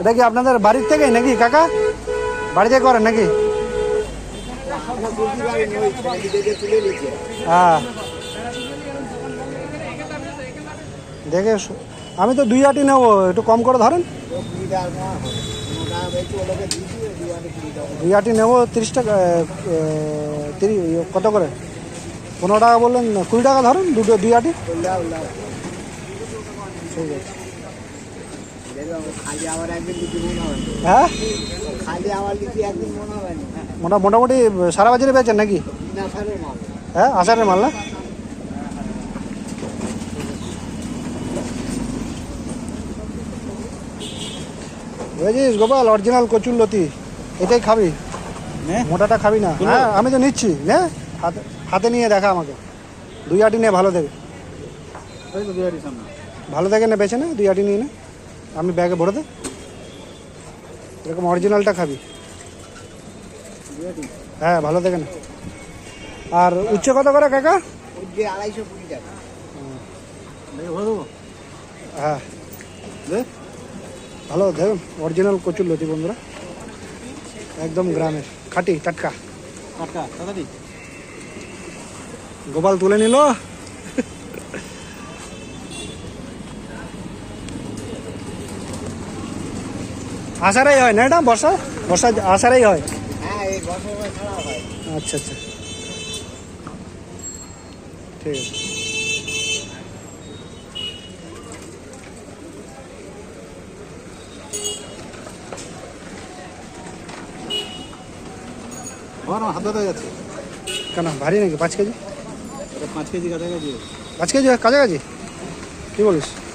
এটা কি আপনাদের বাড়ির থেকে নাকি কাকা? বাড়িতে করেন নাকি? হ্যাঁ। দেখে আমি তো দুই আটি নেব একটু কম করে ধরেন। দুই আটি নেব তিরিশ টাকা তিরিশ কত করে? পনেরো টাকা বললেন কুড়ি টাকা ধরেন দুটো দুই আটি। ঠিক আছে। হ্যাঁ? মোটা মোটামুটি সারা বাজারে বেচেন নাকি? হ্যাঁ আষাঢ়ের মাল না? বুঝেছিস গোপাল অরিজিনাল কচুর লতি এটাই খাবি? মোটাটা খাবি না? হ্যাঁ আমি তো নিচ্ছি নে। হাতে হাতে নিয়ে দেখা আমাকে। দুই আটি নে ভালো থেকে ভালো দেখে নে বেছে না দুই আটি নিয়ে নে। আমি ব্যাগে ভরে দে। এরকম অরিজিনালটা খাবি। হ্যাঁ ভালো থেকে না। আর উচ্চ কত করে কাকা? আড়াইশো কুড়ি টাকা। হ্যাঁ। ভালো দেখুন অরিজিনাল কচুর লতি বন্ধুরা। একদম গ্রামের খাটি টাটকা। গোপাল তুলে নিল। আষাঢ়াই হয় না এটা? বর্ষা? বর্ষা আষাঢ়াই হয়? হ্যাঁ হয়। আচ্ছা আচ্ছা। ঠিক আছে। হাত ধরে যাচ্ছে। কেন ভারী নাকি? পাঁচ কেজি? পাঁচ কেজি কাছাকাছি। পাঁচ কেজি কাছাকাছি? কি বলিস?